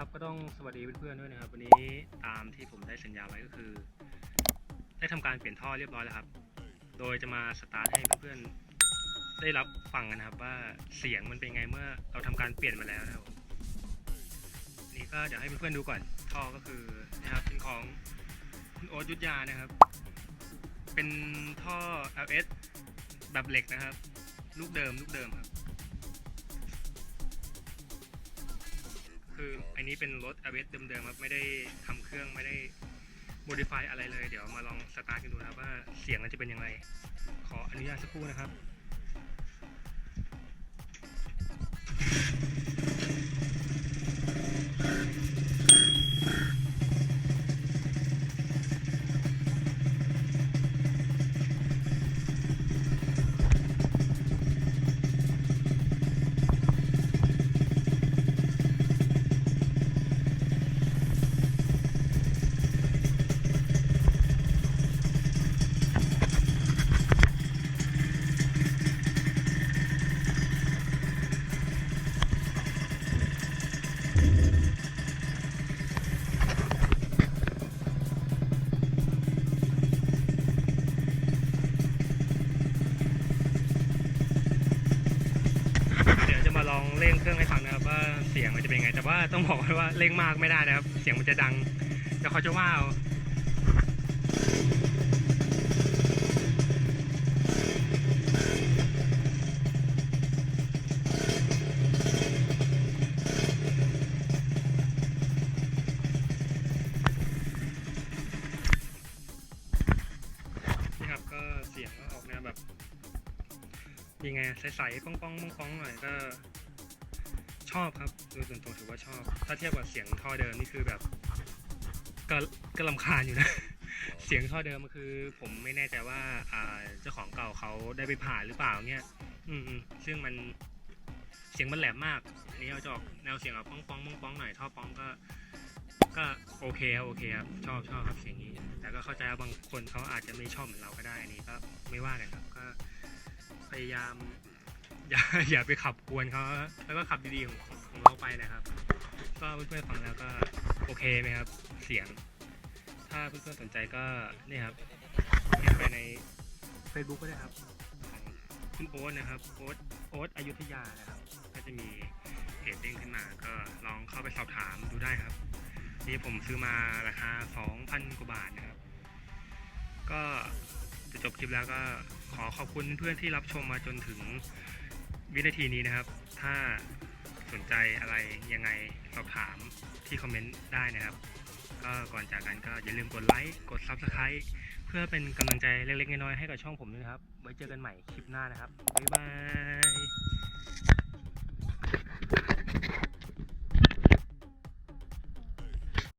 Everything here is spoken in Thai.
ครับก็ต้องสวัสดีเพื่อนๆด้วยนะครับวันนี้ตามที่ผมได้สัญญาไว้ก็คือ ได้ทำการเปลี่ยนท่อเรียบร้อยแล้วครับ โดยจะมาสตาร์ทให้เพื่อนๆได้รับฟังกันนะครับ ว่าเสียงมันเป็นไงเมื่อเราทำการเปลี่ยนมาแล้วนะครับนี่ก็เดี๋ยวให้เพื่อนๆดูก่อนท่อก็คือนะครับเป็นของคุณโอ๊ตยุทธยานะครับ เป็นท่อ LS แบบเหล็กนะครับ ลูกเดิมลูกเดิมครับ อันนี้เป็นรถ a v เ s เดิมๆครับไม่ได้ทำเครื่องไม่ได้ modify อะไรเลย เดี๋ยวมาลองสตาร์ทกันดูนะครับว่าเสียงมันจะเป็นยังไง ขออนุญาตสักครู่นะครับ เร่งเครื่องให้ฟังนะครับว่าเสียงมันจะเป็นยังไง แต่ว่าต้องบอกไว้ว่าเร่งมากไม่ได้นะครับ เสียงมันจะดังเดี๋ยวเขาจะว่าเอานี่ครับก็เสียงก็ออกแนวแบบยังไงใสๆป้องๆป้องๆหน่อยก็ ชอบครับโดยส่วนตัวถือว่าชอบ ถ้าเทียบกับเสียงท่อเดิมนี่คือแบบก็ก็ลำคาญอยู่นะ เสียงท่อเดิมก็คือ ผมไม่แน่ใจว่าอ่าเจ้าของเก่าเขาได้ไปผ่าหรือเปล่าเนี่ยอืมอืมซึ่งมันเสียงมันแหลมมากอันนี้เราจะออกแนวเสียงแบบป้องๆป้องๆหน่อยท่อป้องก็ ก็โอเคครับโอเคครับชอบชอบครับเสียงนี้ แต่ก็เข้าใจว่าบางคนเขาอาจจะไม่ชอบเหมือนเราก็ได้อันนี้ก็ไม่ว่ากันครับก็พยายาม อย่าอย่าไปขับกวนเขาแล้วก็ขับดีๆของของเราไปนะครับ ก็เพื่อนๆฟังแล้วก็โอเคไหมครับ เสียง ถ้าเพื่อนๆสนใจก็นี่ครับเขียนไปใน Facebook ก็ได้ครับของคุณโอ๊ตนะครับโอ๊ตโอ๊ตอยุธยานะครับก็จะมีเพจเด้งขึ้นมา ก็ลองเข้าไปสอบถามดูได้ครับ นี่ผมซื้อมาราคา 2,000 กว่าบาทนะครับ ก็จะจบคลิปแล้วก็ขอขอบคุณเพื่อนๆที่รับชมมาจนถึง วินาทีนี้นะครับ ถ้าสนใจอะไรยังไงสอบถามที่คอมเมนต์ได้นะครับ ก็ก่อนจากกันก็อย่าลืมกดไลค์กด Subscribe เพื่อเป็นกำลังใจเล็กๆน้อยๆให้กับช่องผมด้วยนะครับ ไว้เจอกันใหม่คลิปหน้านะครับ บ๊ายบาย